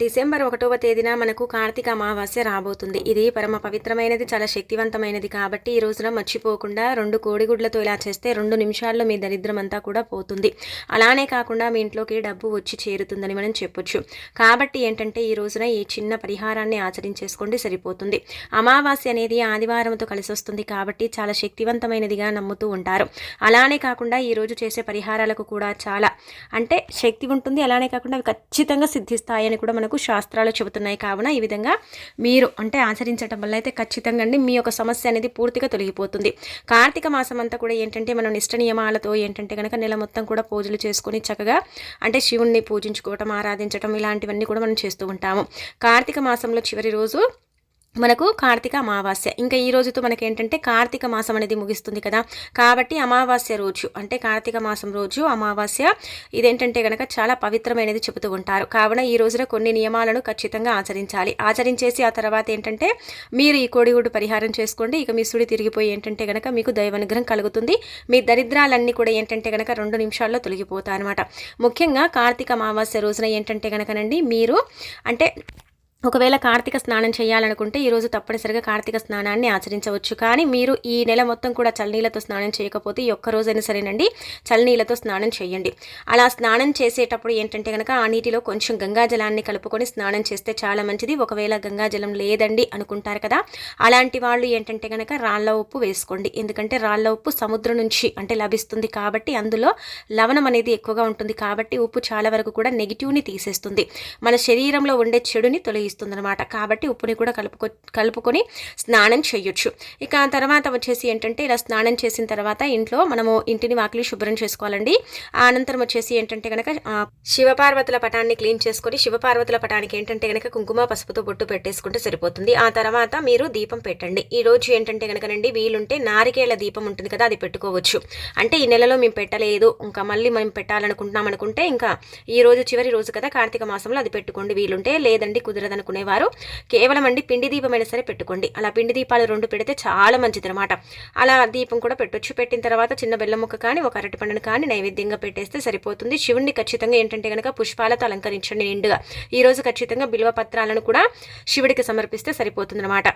December ఒకటవ తేదీన మనకు కార్తీక అమావాస్య రాబోతుంది. ఇది పరమ పవిత్రమైనది చాలా శక్తివంతమైనది కాబట్టి ఈ రోజున మర్చిపోకుండా రెండు కోడిగుడ్లతో ఇలా చేస్తే రెండు నిమిషాల్లో మీ దరిద్రం అంతా కూడా పోతుంది. అలానే కాకుండా మీ ఇంట్లోకి డబ్బు వచ్చి చేరుతుందని మనం చెప్పొచ్చు. కాబట్టి ఏంటంటే ఈ రోజున ఈ చిన్న పరిహారాన్ని ఆచరించేసుకోండి సరిపోతుంది. అమావాస్య అనేది ఆదివారంతో కలిసి వస్తుంది కాబట్టి చాలా శక్తివంతమైనదిగా నమ్ముతూ ఉంటారు. అలానే కాకుండా ఈ రోజు చేసే పరిహారాలకు కూడా చాలా అంటే శక్తి ఉంటుంది. అలానే కాకుండా అవి ఖచ్చితంగా సిద్ధిస్తాయని కూడా మనం మనకు శాస్త్రాలు చెబుతున్నాయి. కావున ఈ విధంగా మీరు అంటే ఆచరించడం వల్ల అయితే ఖచ్చితంగా అండి మీ యొక్క సమస్య అనేది పూర్తిగా తొలగిపోతుంది. కార్తీక మాసం అంతా కూడా ఏంటంటే మనం నిష్ట నియమాలతో ఏంటంటే కనుక నెల మొత్తం కూడా పూజలు చేసుకుని చక్కగా అంటే శివుణ్ణి పూజించుకోవటం ఆరాధించడం ఇలాంటివన్నీ కూడా మనం చేస్తూ ఉంటాము. కార్తీక మాసంలో చివరి రోజు మనకు కార్తీక అమావాస్య. ఇంకా ఈ రోజుతో మనకి ఏంటంటే కార్తీక మాసం అనేది ముగిస్తుంది కదా. కాబట్టి అమావాస్య రోజు అంటే కార్తీక మాసం రోజు అమావాస్య ఇదేంటంటే కనుక చాలా పవిత్రమైనది చెబుతూ ఉంటారు. కావున ఈ రోజున కొన్ని నియమాలను ఖచ్చితంగా ఆచరించాలి. ఆచరించేసి ఆ తర్వాత ఏంటంటే మీరు ఈ కోడిగుడు పరిహారం చేసుకోండి. ఇక మీ సుడి తిరిగిపోయి ఏంటంటే కనుక మీకు దైవానుగ్రహం కలుగుతుంది. మీ దరిద్రాలన్నీ కూడా ఏంటంటే కనుక రెండు నిమిషాల్లో తొలగిపోతాయి అనమాట ముఖ్యంగా కార్తీక అమావాస్య రోజున ఏంటంటే కనుకనండి మీరు అంటే ఒకవేళ కార్తీక స్నానం చేయాలనుకుంటే ఈరోజు తప్పనిసరిగా కార్తీక స్నానాన్ని ఆచరించవచ్చు. కానీ మీరు ఈ నెల మొత్తం కూడా చల్లనీళ్ళతో స్నానం చేయకపోతే ఈ ఒక్కరోజైనా సరేనండి చల్లనీళ్ళతో స్నానం చేయండి. అలా స్నానం చేసేటప్పుడు ఏంటంటే కనుక ఆ నీటిలో కొంచెం గంగాజలాన్ని కలుపుకొని స్నానం చేస్తే చాలా మంచిది. ఒకవేళ గంగాజలం లేదండి అనుకుంటారు కదా అలాంటి వాళ్ళు ఏంటంటే కనుక రాళ్ళ ఉప్పు వేసుకోండి. ఎందుకంటే రాళ్ళ ఉప్పు సముద్రం నుంచి అంటే లభిస్తుంది కాబట్టి అందులో లవణం అనేది ఎక్కువగా ఉంటుంది కాబట్టి ఉప్పు చాలా వరకు కూడా నెగిటివ్ని తీసేస్తుంది. మన శరీరంలో ఉండే చెడుని తొలగిస్తుంది. అనమాట కాబట్టి ఉప్పుని కూడా కలుపుకొ కలుపుకొని స్నానం చేయొచ్చు. ఇక ఆ తర్వాత వచ్చేసి ఏంటంటే ఇలా స్నానం చేసిన తర్వాత ఇంట్లో మనము ఇంటిని వాకిలి శుభ్రం చేసుకోవాలండి. అనంతరం వచ్చేసి ఏంటంటే కనుక శివపార్వతుల పటాన్ని క్లీన్ చేసుకొని శివపార్వతుల పటానికి ఏంటంటే కనుక కుంకుమ పసుపుతో బొట్టు పెట్టేసుకుంటే సరిపోతుంది. ఆ తర్వాత మీరు దీపం పెట్టండి. ఈ రోజు ఏంటంటే కనుకనండి వీలుంటే నారికేళ్ళ దీపం ఉంటుంది కదా అది పెట్టుకోవచ్చు. అంటే ఈ నెలలో మేము పెట్టలేదు. ఇంకా మళ్ళీ మేము పెట్టాలనుకుంటున్నాం అనుకుంటే ఇంకా ఈ రోజు చివరి రోజు కదా కార్తీక మాసంలో అది పెట్టుకోండి. వీలుంటే లేదండి కుదరదనుకునేవారు కేవలం అండి పిండి దీపమైన సరే పెట్టుకోండి. అలా పిండి దీపాలు రెండు పెడితే చాలా మంచిది అనమాట అలా దీపం కూడా పెట్టొచ్చు. పెట్టిన తర్వాత చిన్న బెల్లం ముక్క కానీ ఒక అరటి పండును కానీ నైవేద్యంగా పెట్టేస్తే సరిపోతుంది. శివుణ్ణి ఖచ్చితంగా ఏంటంటే కనుక పుష్పాలతో అలంకరించండి నిండుగా. ఈ రోజు ఖచ్చితంగా బిల్వ పత్రాలను కూడా శివుడికి సమర్పిస్తే సరిపోతుంది అనమాట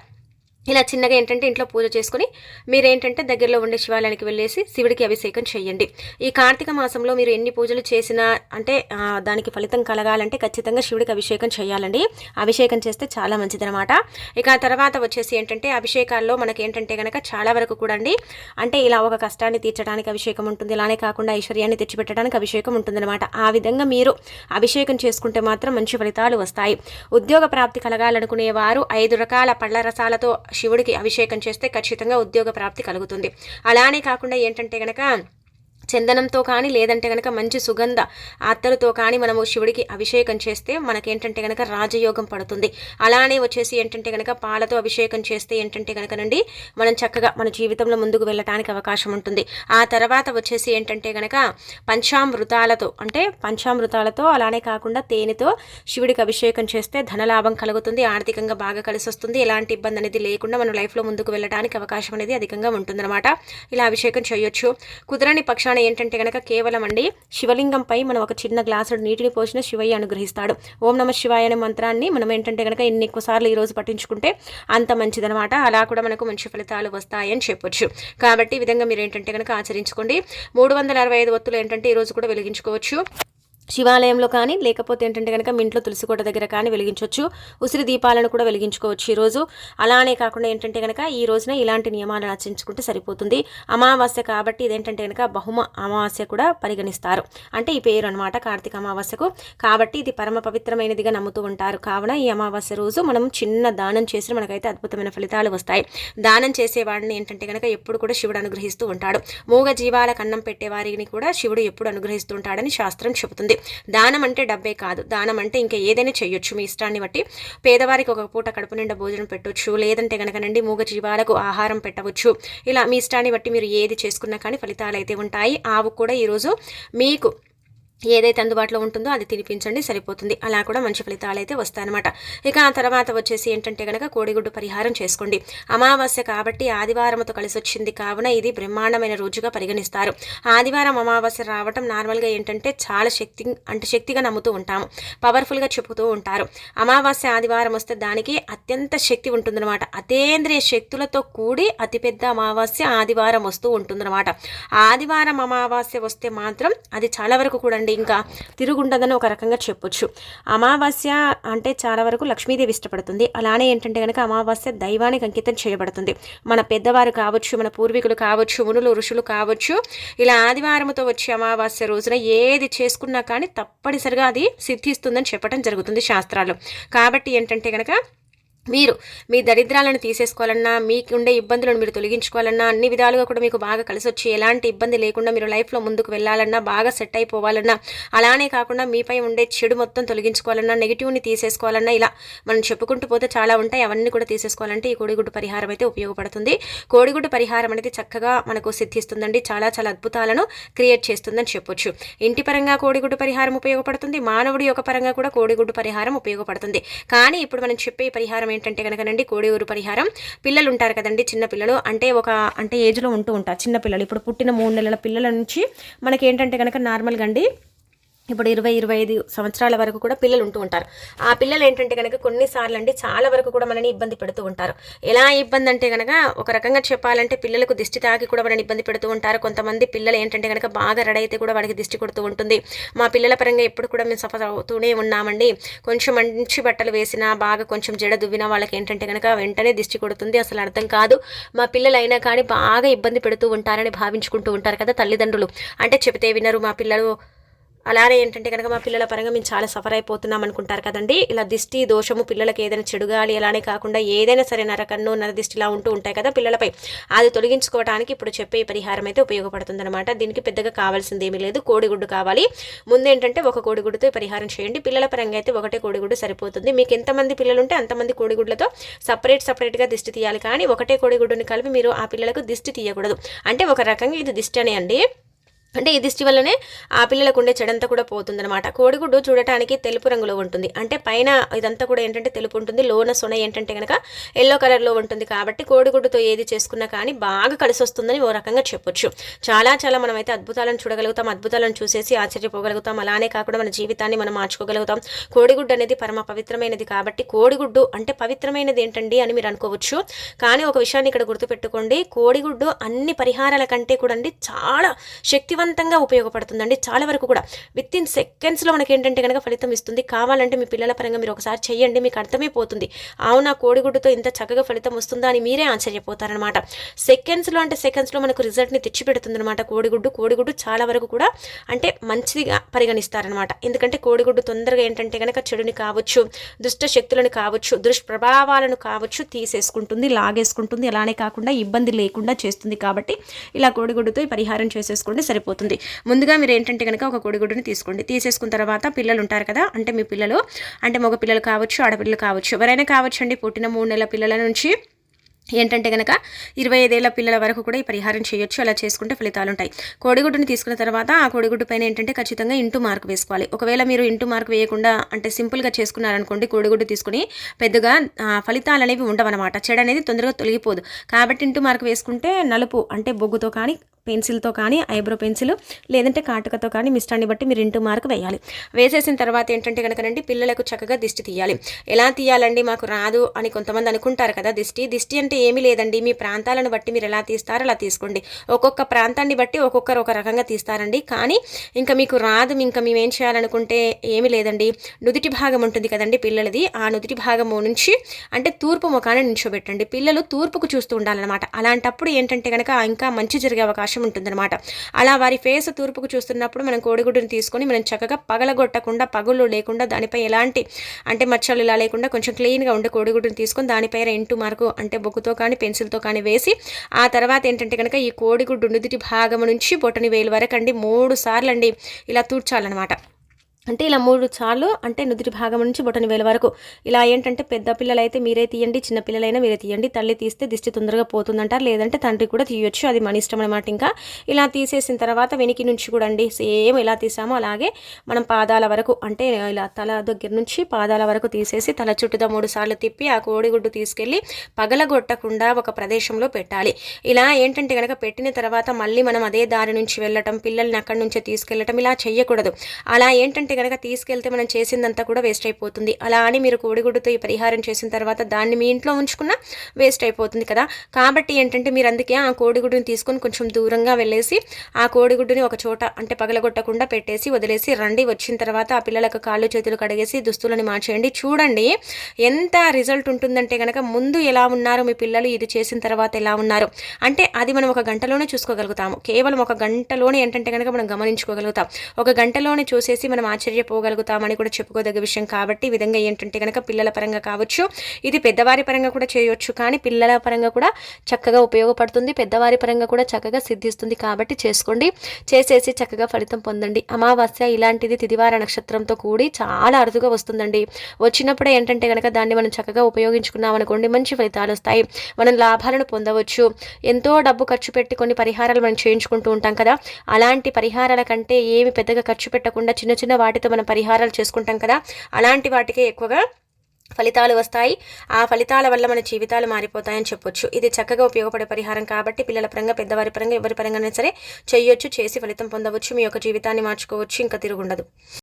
ఇలా చిన్నగా ఏంటంటే ఇంట్లో పూజ చేసుకుని మీరేంటంటే దగ్గరలో ఉండే శివాలయానికి వెళ్ళేసి శివుడికి అభిషేకం చేయండి ఈ కార్తీక మాసంలో మీరు ఎన్ని పూజలు చేసినా అంటే దానికి ఫలితం కలగాలంటే ఖచ్చితంగా శివుడికి అభిషేకం చేయాలండి అభిషేకం చేస్తే చాలా మంచిదనమాట ఇక తర్వాత వచ్చేసి ఏంటంటే అభిషేకాల్లో మనకి ఏంటంటే కనుక చాలా వరకు కూడా అండి అంటే ఇలా ఒక కష్టాన్ని తీర్చడానికి అభిషేకం ఉంటుంది. ఇలానే కాకుండా ఐశ్వర్యాన్ని తెచ్చిపెట్టడానికి అభిషేకం ఉంటుందన్నమాట. ఆ విధంగా మీరు అభిషేకం చేసుకుంటే మాత్రం మంచి ఫలితాలు వస్తాయి. ఉద్యోగ ప్రాప్తి కలగాలనుకునే వారు ఐదు రకాల పళ్ళ రసాలతో శివుడికి అభిషేకం చేస్తే ఖచ్చితంగా ఉద్యోగ ప్రాప్తి కలుగుతుంది. అలానే కాకుండా ఏంటంటే గనక చందనంతో కానీ లేదంటే కనుక మంచి సుగంధ అత్తరుతో కానీ మనము శివుడికి అభిషేకం చేస్తే మనకేంటంటే కనుక రాజయోగం పడుతుంది. అలానే వచ్చేసి ఏంటంటే కనుక పాలతో అభిషేకం చేస్తే ఏంటంటే కనుకనండి మనం చక్కగా మన జీవితంలో ముందుకు వెళ్ళటానికి అవకాశం ఉంటుంది. ఆ తర్వాత వచ్చేసి ఏంటంటే కనుక పంచామృతాలతో అంటే పంచామృతాలతో అలానే కాకుండా తేనెతో శివుడికి అభిషేకం చేస్తే ధనలాభం కలుగుతుంది ఆర్థికంగా బాగా కలిసి వస్తుంది. ఎలాంటి ఇబ్బంది అనేది లేకుండా మనం లైఫ్లో ముందుకు వెళ్ళడానికి అవకాశం అనేది అధికంగా ఉంటుందన్నమాట. ఇలా అభిషేకం చేయొచ్చు. కుదరని పక్షాన్ని ఏంటంటే కనుక కేవలం అండి శివలింగంపై మనం ఒక చిన్న గ్లాసుడు నీటిని పోసిన శివయ్య అనుగ్రహిస్తాడు. ఓం నమ శివాయ అనే మంత్రాన్ని మనం ఏంటంటే కనుక ఎన్ని ఎక్కువసార్లు ఈరోజు పట్టించుకుంటే అంత మంచిదనమాట అలా కూడా మనకు మంచి ఫలితాలు వస్తాయని చెప్పొచ్చు. కాబట్టి ఈ విధంగా మీరు ఏంటంటే కనుక ఆచరించుకోండి. మూడు వందల అరవై ఐదు ఒత్తులు ఏంటంటే ఈరోజు కూడా వెలిగించుకోవచ్చు. శివాలయంలో కానీ లేకపోతే ఏంటంటే కనుక మీ ఇంట్లో తులసికోట దగ్గర కానీ వెలిగించవచ్చు ఉసిరి దీపాలను కూడా వెలిగించుకోవచ్చు ఈరోజు అలానే కాకుండా ఏంటంటే కనుక ఈ రోజున ఇలాంటి నియమాలను ఆచరించుకుంటే సరిపోతుంది. అమావాస్య కాబట్టి ఇదేంటంటే కనుక బహుమ అమావాస్య కూడా పరిగణిస్తారు. అంటే ఈ పేరు అనమాట కార్తీక అమావాస్యకు. కాబట్టి ఇది పరమ పవిత్రమైనదిగా నమ్ముతూ ఉంటారు. కావున ఈ అమావాస్య రోజు మనం చిన్న దానం చేసిన మనకైతే అద్భుతమైన ఫలితాలు వస్తాయి. దానం చేసేవాడిని ఏంటంటే కనుక ఎప్పుడు కూడా శివుడు అనుగ్రహిస్తూ ఉంటాడు. మూగ జీవాల కన్నం పెట్టే వారిని కూడా శివుడు ఎప్పుడు అనుగ్రహిస్తూ ఉంటాడని శాస్త్రం చెబుతుంది. దానం అంటే డబ్బే కాదు. దానం అంటే ఇంకా ఏదైనా చేయొచ్చు మీ ఇష్టాన్ని బట్టి పేదవారికి ఒక పూట కడుపు నిండా భోజనం పెట్టొచ్చు. లేదంటే కనుకనండి మూగ జీవాలకు ఆహారం పెట్టవచ్చు. ఇలా మీ ఇష్టాన్ని బట్టి మీరు ఏది చేసుకున్నా కానీ ఫలితాలు అయితే ఉంటాయి. ఆవు కూడా ఈరోజు మీకు ఏదైతే అందుబాటులో ఉంటుందో అది తినిపించండి సరిపోతుంది. అలా కూడా మంచి ఫలితాలు అయితే వస్తాయన్నమాట. ఇక ఆ తర్వాత వచ్చేసి ఏంటంటే కనుక కోడిగుడ్డు పరిహారం చేసుకోండి. అమావాస్య కాబట్టి ఆదివారంతో కలిసి వచ్చింది కావున ఇది బ్రహ్మాండమైన రోజుగా పరిగణిస్తారు. ఆదివారం అమావాస్య రావటం నార్మల్గా ఏంటంటే చాలా శక్తి అంటే శక్తిగా నమ్ముతూ ఉంటాము. పవర్ఫుల్గా చెబుతూ ఉంటారు. అమావాస్య ఆదివారం వస్తే దానికి అత్యంత శక్తి ఉంటుందన్నమాట. అతేంద్రియ శక్తులతో కూడి అతిపెద్ద అమావాస్య ఆదివారం వస్తూ ఉంటుందన్నమాట. ఆదివారం అమావాస్య వస్తే మాత్రం అది చాలా వరకు కూడా అండి. ఇంకా తిరుగుంటుందని ఒక రకంగా చెప్పొచ్చు. అమావాస్య అంటే చాలా వరకు లక్ష్మీదేవి ఇష్టపడుతుంది. అలానే ఏంటంటే కనుక అమావాస్య దైవానికి అంకితం చేయబడుతుంది. మన పెద్దవారు కావచ్చు మన పూర్వీకులు కావచ్చు మునులు ఋషులు కావచ్చు ఇలా ఆదివారంతో వచ్చే అమావాస్య రోజున ఏది చేసుకున్నా కానీ తప్పనిసరిగా అది సిద్ధిస్తుందని చెప్పడం జరుగుతుంది శాస్త్రాలు. కాబట్టి ఏంటంటే కనుక మీరు మీ దరిద్రాలను తీసేసుకోవాలన్నా మీకు ఉండే ఇబ్బందులను మీరు తొలగించుకోవాలన్నా అన్ని విధాలుగా కూడా మీకు బాగా కలిసి వచ్చి ఎలాంటి ఇబ్బంది లేకుండా మీరు లైఫ్లో ముందుకు వెళ్ళాలన్నా బాగా సెట్ అయిపోవాలన్నా అలానే కాకుండా మీపై ఉండే చెడు మొత్తం తొలగించుకోవాలన్నా నెగిటివ్ని తీసేసుకోవాలన్నా ఇలా మనం చెప్పుకుంటూ పోతే చాలా ఉంటాయి. అవన్నీ కూడా తీసేసుకోవాలంటే ఈ కోడిగుడ్డు పరిహారం అయితే ఉపయోగపడుతుంది. కోడిగుడ్డు పరిహారం అనేది చక్కగా మనకు సిద్ధిస్తుందండి. చాలా చాలా అద్భుతాలను క్రియేట్ చేస్తుందని చెప్పొచ్చు. ఇంటి పరంగా కోడిగుడ్డు పరిహారం ఉపయోగపడుతుంది. మానవుడి యొక్క పరంగా కూడా కోడిగుడ్డు పరిహారం ఉపయోగపడుతుంది. కానీ ఇప్పుడు మనం చెప్పే పరిహారం ఏంటంటే కనుకనండి కోడియూరు పరిహారం. పిల్లలు ఉంటారు కదండి చిన్న పిల్లలు. అంటే ఒక అంటే ఏజ్లో ఉంటూ ఉంటారు చిన్న పిల్లలు. ఇప్పుడు పుట్టిన మూడు నెలల పిల్లల నుంచి మనకి ఏంటంటే కనుక నార్మల్గా అండి ఇప్పుడు ఇరవై ఇరవై ఐదు సంవత్సరాల వరకు కూడా పిల్లలు ఉంటూ ఉంటారు. ఆ పిల్లలు ఏంటంటే కనుక కొన్నిసార్లు అండి చాలా వరకు కూడా మనని ఇబ్బంది పెడుతూ ఉంటారు. ఎలా ఇబ్బంది అంటే కనుక ఒక రకంగా చెప్పాలంటే పిల్లలకు దిష్టి తాకి కూడా మనని ఇబ్బంది పెడుతూ ఉంటారు. కొంతమంది పిల్లలు ఏంటంటే కనుక బాగా రెడైతే కూడా వాడికి దిష్టి కొడుతూ ఉంటుంది. మా పిల్లల పరంగా ఎప్పుడు కూడా మేము సఫర్ అవుతూనే ఉన్నామండి. కొంచెం మంచి బట్టలు వేసినా బాగా కొంచెం జడ దువ్వినా వాళ్ళకి ఏంటంటే కనుక వెంటనే దిష్టి కొడుతుంది. అసలు అర్థం కాదు. మా పిల్లలు అయినా కానీ బాగా ఇబ్బంది పెడుతూ ఉంటారని భావించుకుంటూ ఉంటారు కదా తల్లిదండ్రులు. అంటే చెబితే వినరు మా పిల్లలు అలానే ఏంటంటే కనుక మా పిల్లల పరంగా మేము చాలా సఫర్ అయిపోతున్నాం అనుకుంటారు కదండి. ఇలా దిష్టి దోషము పిల్లలకి ఏదైనా చెడుగాలి అలానే కాకుండా ఏదైనా సరే నరకన్ను నరదిష్టి ఇలా ఉంటూ ఉంటాయి కదా పిల్లలపై. అది తొలగించుకోవడానికి ఇప్పుడు చెప్పే పరిహారం అయితే ఉపయోగపడుతుంది అనమాట దీనికి పెద్దగా కావాల్సింది ఏమీ లేదు. కోడిగుడ్డు కావాలి. ముందేంటంటే ఒక కోడిగుడ్డుతో పరిహారం చేయండి. పిల్లల పరంగా అయితే ఒకటే కోడిగుడ్డు సరిపోతుంది. మీకు ఎంతమంది పిల్లలు ఉంటే అంతమంది కోడిగుడ్లతో సపరేట్ సపరేట్గా దిష్టి తీయాలి. కానీ ఒకటే కోడిగుడ్డుని కలిపి మీరు ఆ పిల్లలకు దిష్టి తీయకూడదు. అంటే ఒక రకంగా ఇది దిష్టి అనే అండి. అంటే ఈ దిష్టి వల్లనే ఆ పిల్లలకు ఉండే చెడంతా కూడా పోతుందనమాట కోడిగుడ్డు చూడటానికి తెలుపు రంగులో ఉంటుంది. అంటే పైన ఇదంతా కూడా ఏంటంటే తెలుపు ఉంటుంది. లోన సొన ఏంటంటే కనుక ఎల్లో కలర్లో ఉంటుంది కాబట్టి కోడిగుడ్డుతో ఏది చేసుకున్నా కానీ బాగా కలిసి వస్తుందని ఓ రకంగా చెప్పొచ్చు. చాలా చాలా మనం అయితే అద్భుతాలను చూడగలుగుతాం అద్భుతాలను చూసేసి ఆశ్చర్యపోగలుగుతాం. అలానే కాకుండా మన జీవితాన్ని మనం మార్చుకోగలుగుతాం. కోడిగుడ్డు అనేది పరమ పవిత్రమైనది కాబట్టి కోడిగుడ్డు అంటే పవిత్రమైనది ఏంటండి అని మీరు అనుకోవచ్చు. కానీ ఒక విషయాన్ని ఇక్కడ గుర్తుపెట్టుకోండి. కోడిగుడ్డు అన్ని పరిహారాల కంటే కూడా చాలా శక్తి శక్తివంతంగా ఉపయోగపడుతుందండి. చాలా వరకు కూడా విత్ ఇన్ సెకండ్స్లో మనకి ఏంటంటే కనుక ఫలితం ఇస్తుంది. కావాలంటే మీ పిల్లల పరంగా మీరు ఒకసారి చెయ్యండి. మీకు అర్థమైపోతుంది అవునా కోడిగుడ్డుతో ఇంత చక్కగా ఫలితం వస్తుందా అని మీరే ఆశ్చర్యపోతారనమాట సెకండ్స్లో అంటే సెకండ్స్లో మనకు రిజల్ట్ని తెచ్చిపెడుతుంది అనమాట కోడిగుడ్డు. కోడిగుడ్డు చాలా వరకు కూడా అంటే మంచిదిగా పరిగణిస్తారనమాట ఎందుకంటే కోడిగుడ్డు తొందరగా ఏంటంటే కనుక చెడుని కావచ్చు దుష్ట శక్తులను కావచ్చు దుష్ప్రభావాలను కావచ్చు తీసేసుకుంటుంది లాగేసుకుంటుంది. అలానే కాకుండా ఇబ్బంది లేకుండా చేస్తుంది కాబట్టి ఇలా కోడిగుడ్డుతో పరిహారం చేసేసుకోండి. సరిపోతుంది. సరిపోతుంది ముందుగా మీరు ఏంటంటే కనుక ఒక కోడిగుడ్డుని తీసుకోండి. తీసేసుకున్న తర్వాత పిల్లలు ఉంటారు కదా అంటే మీ పిల్లలు అంటే మగ పిల్లలు కావచ్చు ఆడపిల్లలు కావచ్చు ఎవరైనా కావచ్చు అండి పుట్టిన మూడు నెలల పిల్లల నుంచి. ఏంటంటే కనుక ఇరవై ఐదేళ్ళ పిల్లల వరకు కూడా ఈ పరిహారం చేయొచ్చు. అలా చేసుకుంటే ఫలితాలు ఉంటాయి కోడిగుడ్డుని తీసుకున్న తర్వాత ఆ కోడిగుడ్డు పైన ఏంటంటే ఖచ్చితంగా ఇంటూ మార్క్ వేసుకోవాలి. ఒకవేళ మీరు ఇంటూ మార్క్ వేయకుండా అంటే సింపుల్గా చేసుకున్నారనుకోండి కోడిగుడ్డు తీసుకుని పెద్దగా ఫలితాలు అనేవి ఉండవన్నమాట. చెడు అనేది తొందరగా తొలగిపోదు. కాబట్టి ఇంటూ మార్క్ వేసుకుంటే నలుపు అంటే బొగ్గుతో కానీ పెన్సిల్తో కానీ ఐబ్రో పెన్సిల్ లేదంటే కాటుకతో కానీ మిస్టాన్ని బట్టి మీరు ఇంటూ మార్క్ వేయాలి. వేసేసిన తర్వాత ఏంటంటే కనుకనండి పిల్లలకు చక్కగా దిష్టి తీయాలి. ఎలా తీయాలండి మాకు రాదు అని కొంతమంది అనుకుంటారు కదా దిష్టి. దిష్టి అంటే ఏమీ లేదండి. మీ ప్రాంతాలను బట్టి మీరు ఎలా తీస్తారో అలా తీసుకోండి. ఒక్కొక్క ప్రాంతాన్ని బట్టి ఒక్కొక్కరు ఒక రకంగా తీస్తారండి. కానీ ఇంకా మీకు రాదు ఇంకా మేము ఏం చేయాలనుకుంటే ఏమీ లేదండి. నుదిటి భాగం ఉంటుంది కదండి పిల్లలది. ఆ నుదిటి భాగము నుంచి అంటే తూర్పు ముఖాన్ని నిల్చోబెట్టండి పిల్లలు తూర్పుకు చూస్తూ ఉండాలన్నమాట. అలాంటప్పుడు ఏంటంటే కనుక ఇంకా మంచి జరిగే అవకాశం ఉంటుందన్నమాట. అలా వారి ఫేస్ తూర్పుకు చూస్తున్నప్పుడు మనం కోడిగుడ్డుని తీసుకొని మనం చక్కగా పగలగొట్టకుండా పగుళ్ళు లేకుండా దానిపై ఎలాంటి అంటే మచ్చలు ఇలా లేకుండా కొంచెం క్లీన్గా ఉండే కోడిగుడ్డుని తీసుకొని దానిపైన ఇంటూ మార్కు అంటే బొగ్గుతో కానీ పెన్సిల్తో కానీ వేసి ఆ తర్వాత ఏంటంటే కనుక ఈ కోడిగుడ్డు నుదుటి భాగం నుంచి బొటని వేలు వరకు అండి మూడు సార్లు అండి ఇలా తూర్చాలన్నమాట అంటే ఇలా మూడు సార్లు అంటే నుదుటి భాగం నుంచి బొటని వేల వరకు. ఇలా ఏంటంటే పెద్ద పిల్లలైతే మీరే తీయండి చిన్న పిల్లలైనా మీరే తీయండి. తల్లి తీస్తే దిష్టి తొందరగా పోతుందంటారు. లేదంటే తండ్రి కూడా తీయొచ్చు. అది మన ఇష్టం అనమాట ఇంకా. ఇలా తీసేసిన తర్వాత వెనికి నుంచి కూడా అండి సేమ్ ఎలా తీసామో. అలాగే మనం పాదాల వరకు అంటే ఇలా తల దగ్గర నుంచి పాదాల వరకు తీసేసి తల చుట్టూతో మూడు సార్లు తిప్పి ఆ కోడిగుడ్డు తీసుకెళ్ళి పగలగొట్టకుండా ఒక ప్రదేశంలో పెట్టాలి. ఇలా ఏంటంటే కనుక పెట్టిన తర్వాత మళ్ళీ మనం అదే దారి నుంచి వెళ్ళటం పిల్లల్ని అక్కడి నుంచే తీసుకెళ్ళటం ఇలా చేయకూడదు. అలా ఏంటంటే కనుక తీసుకెళ్తే మనం చేసిందంతా కూడా వేస్ట్ అయిపోతుంది. అలా అని మీరు కోడిగుడ్డుతో ఈ పరిహారం చేసిన తర్వాత దాన్ని మీ ఇంట్లో ఉంచుకున్న వేస్ట్ అయిపోతుంది కదా. కాబట్టి ఏంటంటే మీరు అందుకే ఆ కోడిగుడ్డుని తీసుకొని కొంచెం దూరంగా వెళ్ళేసి ఆ కోడిగుడ్డుని ఒక చోట అంటే పగలగొట్టకుండా పెట్టేసి వదిలేసి రండి. వచ్చిన తర్వాత ఆ పిల్లలకు కాళ్ళు చేతులు కడిగేసి దుస్తులని మార్చేయండి. చూడండి ఎంత రిజల్ట్ ఉంటుందంటే కనుక ముందు ఎలా ఉన్నారు మీ పిల్లలు ఇది చేసిన తర్వాత ఎలా ఉన్నారు? అంటే అది మనం ఒక గంటలోనే చూసుకోగలుగుతాము. కేవలం ఒక గంటలోనే ఏంటంటే కనుక మనం గమనించుకోగలుగుతాం. ఒక గంటలోనే చూసేసి మనం ఆశ్చర్యపోగలుగుతామని కూడా చెప్పుకోదగ్గ విషయం కాబట్టి ఈ విధంగా ఏంటంటే కనుక పిల్లల పరంగా కావచ్చు ఇది పెద్దవారి పరంగా కూడా చేయొచ్చు. కానీ పిల్లల పరంగా కూడా చక్కగా ఉపయోగపడుతుంది. పెద్దవారి పరంగా కూడా చక్కగా సిద్ధిస్తుంది కాబట్టి చేసుకోండి. చేసేసి చక్కగా ఫలితం పొందండి. అమావాస్య ఇలాంటిది తిదివార నక్షత్రంతో కూడి చాలా అరుదుగా వస్తుందండి. వచ్చినప్పుడే ఏంటంటే కనుక దాన్ని మనం చక్కగా ఉపయోగించుకున్నాం అనుకోండి మంచి ఫలితాలు వస్తాయి. మనం లాభాలను పొందవచ్చు. ఎంతో డబ్బు ఖర్చు పెట్టి కొన్ని పరిహారాలు మనం చేయించుకుంటూ ఉంటాం కదా. అలాంటి పరిహారాల కంటే ఏమి పెద్దగా ఖర్చు పెట్టకుండా చిన్న చిన్న వాటితో మనం పరిహారాలు చేసుకుంటాం కదా. అలాంటి వాటికే ఎక్కువగా ఫలితాలు వస్తాయి. ఆ ఫలితాల వల్ల మన జీవితాలు మారిపోతాయని చెప్పొచ్చు. ఇది చక్కగా ఉపయోగపడే పరిహారం కాబట్టి పిల్లల పరంగా పెద్దవారి పరంగా ఎవరి పరంగా సరే చేయొచ్చు చేసి ఫలితం పొందవచ్చు. మీ యొక్క జీవితాన్ని మార్చుకోవచ్చు. ఇంకా తిరుగుండదు.